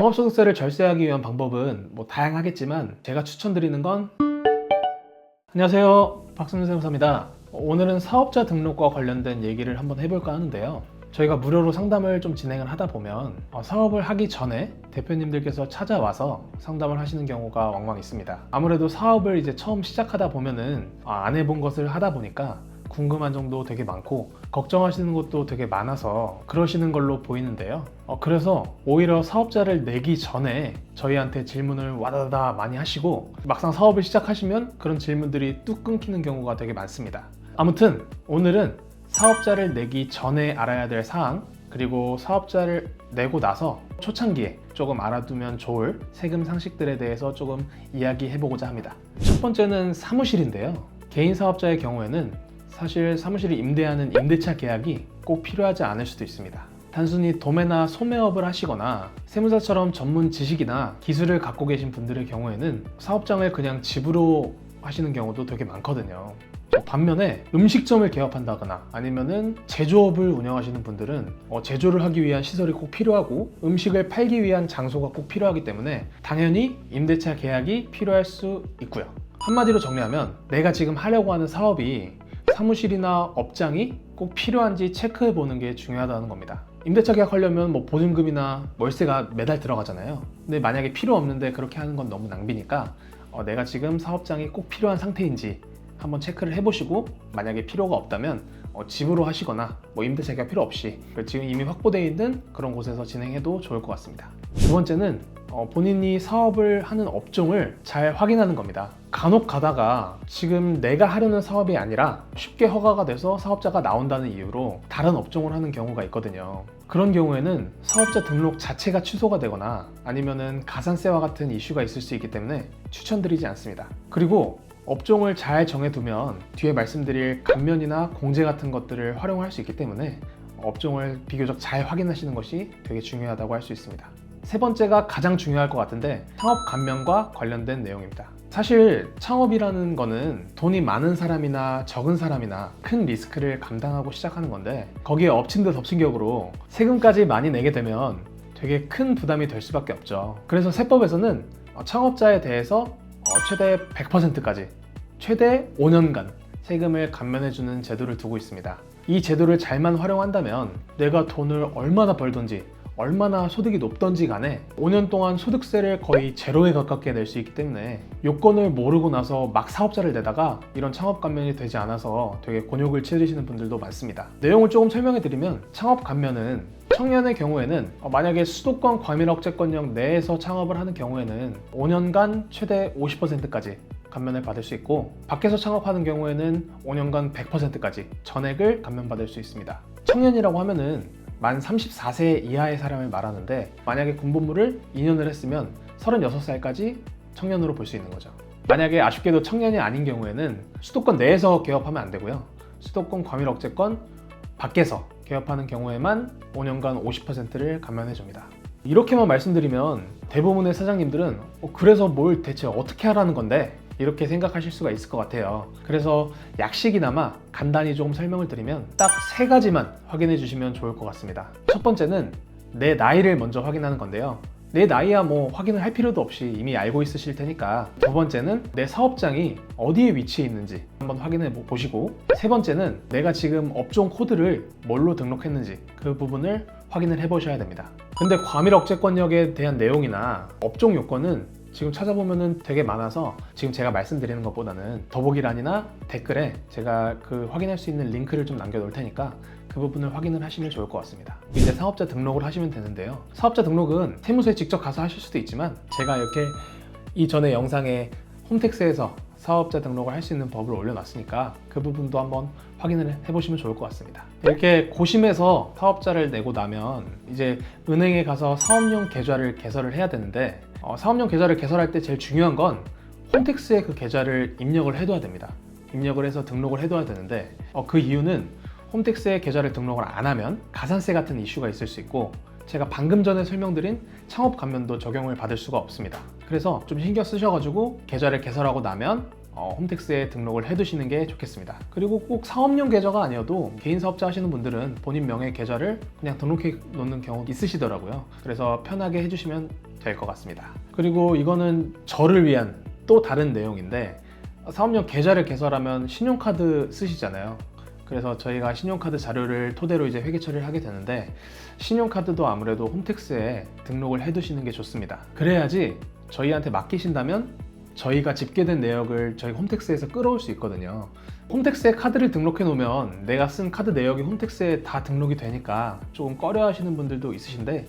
종합소득세를 절세하기 위한 방법은 뭐 다양하겠지만 제가 추천드리는 건 안녕하세요. 박승준 세무사입니다. 오늘은 사업자 등록과 관련된 얘기를 한번 해볼까 하는데요. 저희가 무료로 상담을 좀 진행을 하다 보면 어, 사업을 하기 전에 대표님들께서 찾아와서 상담을 하시는 경우가 왕왕 있습니다. 아무래도 사업을 이제 처음 시작하다 보면은 아, 안 해본 것을 하다 보니까 궁금한 점도 되게 많고 걱정하시는 것도 되게 많아서 그러시는 걸로 보이는데요. 어, 그래서 오히려 사업자를 내기 전에 저희한테 질문을 와다다 많이 하시고 막상 사업을 시작하시면 그런 질문들이 뚝 끊기는 경우가 되게 많습니다. 아무튼 오늘은 사업자를 내기 전에 알아야 될 사항 그리고 사업자를 내고 나서 초창기에 조금 알아두면 좋을 세금 상식들에 대해서 조금 이야기해보고자 합니다. 첫 번째는 사무실인데요. 개인 사업자의 경우에는 사실 사무실을 임대하는 임대차 계약이 꼭 필요하지 않을 수도 있습니다. 단순히 도매나 소매업을 하시거나 세무사처럼 전문 지식이나 기술을 갖고 계신 분들의 경우에는 사업장을 그냥 집으로 하시는 경우도 되게 많거든요. 반면에 음식점을 개업한다거나 아니면은 제조업을 운영하시는 분들은 어, 제조를 하기 위한 시설이 꼭 필요하고 음식을 팔기 위한 장소가 꼭 필요하기 때문에 당연히 임대차 계약이 필요할 수 있고요. 한마디로 정리하면 내가 지금 하려고 하는 사업이 사무실이나 업장이 꼭 필요한지 체크해 보는 게 중요하다는 겁니다. 임대차 계약하려면 뭐 보증금이나 월세가 매달 들어가잖아요. 근데 만약에 필요 없는데 그렇게 하는 건 너무 낭비니까 어, 내가 지금 사업장이 꼭 필요한 상태인지 한번 체크를 해보시고 만약에 필요가 없다면 어, 집으로 하시거나 뭐 임대차 계약 필요 없이 그 지금 이미 확보되어 있는 그런 곳에서 진행해도 좋을 것 같습니다. 두 번째는 어, 본인이 사업을 하는 업종을 잘 확인하는 겁니다. 간혹 가다가 지금 내가 하려는 사업이 아니라 쉽게 허가가 돼서 사업자가 나온다는 이유로 다른 업종을 하는 경우가 있거든요. 그런 경우에는 사업자 등록 자체가 취소가 되거나 아니면은 가산세와 같은 이슈가 있을 수 있기 때문에 추천드리지 않습니다. 그리고 업종을 잘 정해두면 뒤에 말씀드릴 감면이나 공제 같은 것들을 활용할 수 있기 때문에 업종을 비교적 잘 확인하시는 것이 되게 중요하다고 할 수 있습니다. 세 번째가 가장 중요할 것 같은데 창업 감면과 관련된 내용입니다. 사실 창업이라는 거는 돈이 많은 사람이나 적은 사람이나 큰 리스크를 감당하고 시작하는 건데 거기에 엎친 데 덮친 격으로 세금까지 많이 내게 되면 되게 큰 부담이 될 수밖에 없죠. 그래서 세법에서는 창업자에 대해서 어, 최대 100%까지 최대 5년간 세금을 감면해주는 제도를 두고 있습니다. 이 제도를 잘만 활용한다면 내가 돈을 얼마나 벌든지 얼마나 소득이 높던지 간에 5년 동안 소득세를 거의 제로에 가깝게 낼 수 있기 때문에 요건을 모르고 나서 막 사업자를 내다가 이런 창업 감면이 되지 않아서 되게 곤욕을 치르시는 분들도 많습니다. 내용을 조금 설명해 드리면 창업 감면은 청년의 경우에는 어, 만약에 수도권 과밀억제권역 내에서 창업을 하는 경우에는 5년간 최대 50%까지 감면을 받을 수 있고 밖에서 창업하는 경우에는 5년간 100%까지 전액을 감면받을 수 있습니다. 청년이라고 하면은 만 34세 이하의 사람을 말하는데 만약에 군복무를 2년을 했으면 36살까지 청년으로 볼 수 있는 거죠. 만약에 아쉽게도 청년이 아닌 경우에는 수도권 내에서 개업하면 안 되고요. 수도권 과밀 억제권 밖에서 개업하는 경우에만 5년간 50%를 감면해 줍니다. 이렇게만 말씀드리면 대부분의 사장님들은 어, 그래서 뭘 대체 어떻게 하라는 건데 이렇게 생각하실 수가 있을 것 같아요. 그래서 약식이나마 간단히 조금 설명을 드리면 딱 세 가지만 확인해 주시면 좋을 것 같습니다. 첫 번째는 내 나이를 먼저 확인하는 건데요. 내 나이야 뭐 확인을 할 필요도 없이 이미 알고 있으실 테니까 두 번째는 내 사업장이 어디에 위치해 있는지 한번 확인해 보시고 세 번째는 내가 지금 업종 코드를 뭘로 등록했는지 그 부분을 확인을 해 보셔야 됩니다. 근데 과밀 억제권역에 대한 내용이나 업종 요건은 지금 찾아보면은 되게 많아서 지금 제가 말씀드리는 것보다는 더보기란이나 댓글에 제가 그 확인할 수 있는 링크를 좀 남겨 놓을 테니까 그 부분을 확인을 하시면 좋을 것 같습니다. 이제 사업자 등록을 하시면 되는데요. 사업자 등록은 세무서에 직접 가서 하실 수도 있지만 제가 이렇게 이전에 영상에 홈택스에서 사업자 등록을 할 수 있는 법을 올려놨으니까 그 부분도 한번 확인을 해보시면 좋을 것 같습니다. 이렇게 고심해서 사업자를 내고 나면 이제 은행에 가서 사업용 계좌를 개설을 해야 되는데 어, 사업용 계좌를 개설할 때 제일 중요한 건 홈택스에 그 계좌를 입력을 해둬야 됩니다. 입력을 해서 등록을 해둬야 되는데 어, 그 이유는 홈택스에 계좌를 등록을 안 하면 가산세 같은 이슈가 있을 수 있고 제가 방금 전에 설명드린 창업 감면도 적용을 받을 수가 없습니다. 그래서 좀 신경 쓰셔가지고 계좌를 개설하고 나면 어, 홈택스에 등록을 해두시는 게 좋겠습니다. 그리고 꼭 사업용 계좌가 아니어도 개인 사업자 하시는 분들은 본인 명의 계좌를 그냥 등록해 놓는 경우 있으시더라고요. 그래서 편하게 해주시면 될 것 같습니다. 그리고 이거는 저를 위한 또 다른 내용인데 사업용 계좌를 개설하면 신용카드 쓰시잖아요. 그래서 저희가 신용카드 자료를 토대로 이제 회계 처리를 하게 되는데 신용카드도 아무래도 홈택스에 등록을 해두시는 게 좋습니다. 그래야지 저희한테 맡기신다면 저희가 집계된 내역을 저희 홈택스에서 끌어올 수 있거든요. 홈택스에 카드를 등록해 놓으면 내가 쓴 카드 내역이 홈택스에 다 등록이 되니까 조금 꺼려 하시는 분들도 있으신데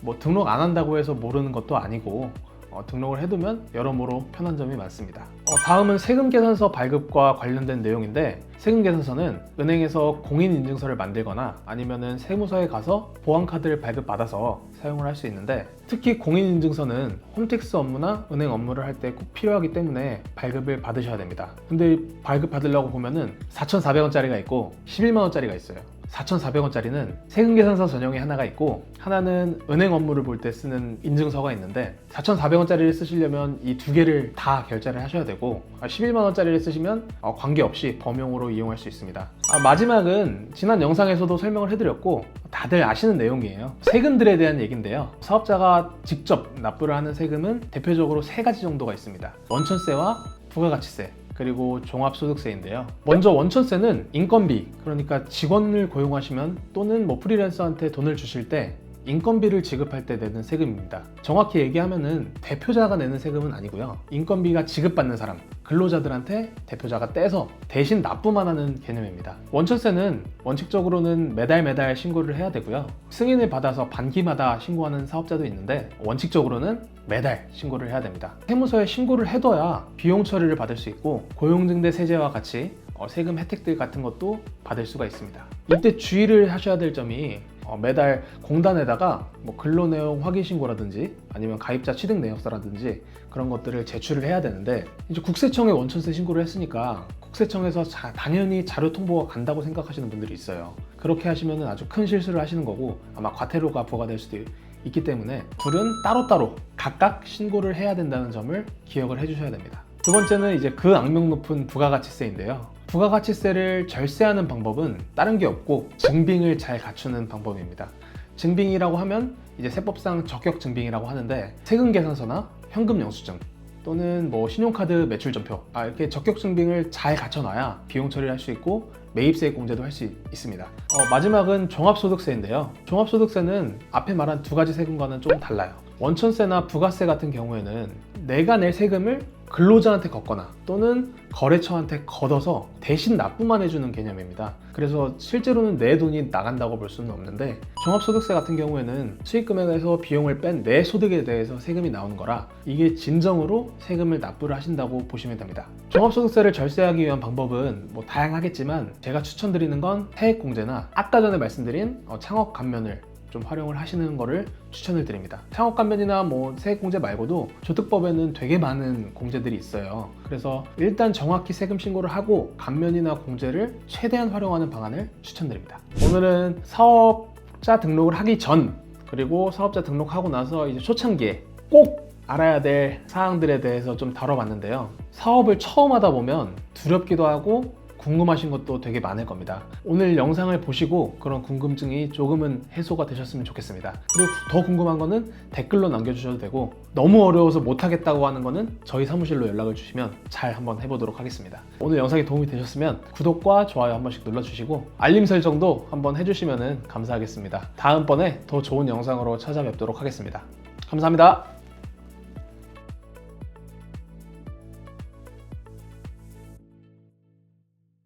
뭐 등록 안 한다고 해서 모르는 것도 아니고 어, 등록을 해두면 여러모로 편한 점이 많습니다. 어, 다음은 세금 계산서 발급과 관련된 내용인데 세금 계산서는 은행에서 공인 인증서를 만들거나 아니면은 세무서에 가서 보안 카드를 발급 받아서 사용을 할 수 있는데 특히 공인 인증서는 홈택스 업무나 은행 업무를 할 때 꼭 필요하기 때문에 발급을 받으셔야 됩니다. 근데 발급 받으려고 보면은 4,400원짜리가 있고 11만 원짜리가 있어요. 4,400원짜리는 세금 계산서 전용이 하나가 있고 하나는 은행 업무를 볼 때 쓰는 인증서가 있는데 4,400원짜리를 쓰시려면 이 두 개를 다 결제를 하셔야 되고 11만 원짜리를 쓰시면 어, 관계없이 범용으로 이용할 수 있습니다. 아, 마지막은 지난 영상에서도 설명을 해드렸고 다들 아시는 내용이에요. 세금들에 대한 얘기인데요. 사업자가 직접 납부를 하는 세금은 대표적으로 세 가지 정도가 있습니다. 원천세와 부가가치세, 그리고 종합소득세인데요. 먼저 원천세는 인건비, 그러니까 직원을 고용하시면 또는 뭐 프리랜서한테 돈을 주실 때 인건비를 지급할 때 내는 세금입니다. 정확히 얘기하면은 대표자가 내는 세금은 아니고요. 인건비가 지급받는 사람, 근로자들한테 대표자가 떼서 대신 납부만 하는 개념입니다. 원천세는 원칙적으로는 매달 매달 신고를 해야 되고요. 승인을 받아서 반기마다 신고하는 사업자도 있는데 원칙적으로는 매달 신고를 해야 됩니다. 세무서에 신고를 해둬야 비용 처리를 받을 수 있고 고용증대 세제와 같이 어, 세금 혜택들 같은 것도 받을 수가 있습니다. 이때 주의를 하셔야 될 점이 어, 매달 공단에다가 뭐 근로 내용 확인 신고라든지 아니면 가입자 취득 내역서라든지 그런 것들을 제출을 해야 되는데 이제 국세청에 원천세 신고를 했으니까 국세청에서 자- 당연히 자료 통보가 간다고 생각하시는 분들이 있어요. 그렇게 하시면 아주 큰 실수를 하시는 거고 아마 과태료가 부과될 수도 있기 때문에 둘은 따로따로 각각 신고를 해야 된다는 점을 기억을 해주셔야 됩니다. 두 번째는 이제 그 악명 높은 부가가치세인데요. 부가가치세를 절세하는 방법은 다른 게 없고 증빙을 잘 갖추는 방법입니다. 증빙이라고 하면 이제 세법상 적격 증빙이라고 하는데 세금 계산서나 현금 영수증 또는 뭐 신용카드 매출 전표 아, 이렇게 적격 증빙을 잘 갖춰놔야 비용 처리를 할 수 있고 매입세 공제도 할 수 있습니다. 어, 마지막은 종합소득세인데요. 종합소득세는 앞에 말한 두 가지 세금과는 조금 달라요. 원천세나 부가세 같은 경우에는 내가 낼 세금을 근로자한테 걷거나 또는 거래처한테 걷어서 대신 납부만 해주는 개념입니다. 그래서 실제로는 내 돈이 나간다고 볼 수는 없는데 종합소득세 같은 경우에는 수익 금액에서 비용을 뺀 내 소득에 대해서 세금이 나오는 거라 이게 진정으로 세금을 납부를 하신다고 보시면 됩니다. 종합소득세를 절세하기 위한 방법은 뭐 다양하겠지만 제가 추천드리는 건 세액공제나 아까 전에 말씀드린 어, 창업 감면을 좀 활용을 하시는 거를 추천을 드립니다. 창업 감면이나 뭐 세액공제 말고도 조특법에는 되게 많은 공제들이 있어요. 그래서 일단 정확히 세금 신고를 하고 감면이나 공제를 최대한 활용하는 방안을 추천드립니다. 오늘은 사업자 등록을 하기 전 그리고 사업자 등록하고 나서 이제 초창기에 꼭 알아야 될 사항들에 대해서 좀 다뤄봤는데요. 사업을 처음 하다 보면 두렵기도 하고 궁금하신 것도 되게 많을 겁니다. 오늘 영상을 보시고 그런 궁금증이 조금은 해소가 되셨으면 좋겠습니다. 그리고 더 궁금한 거는 댓글로 남겨주셔도 되고 너무 어려워서 못하겠다고 하는 거는 저희 사무실로 연락을 주시면 잘 한번 해보도록 하겠습니다. 오늘 영상이 도움이 되셨으면 구독과 좋아요 한 번씩 눌러주시고 알림 설정도 한번 해주시면 감사하겠습니다. 다음번에 더 좋은 영상으로 찾아뵙도록 하겠습니다. 감사합니다.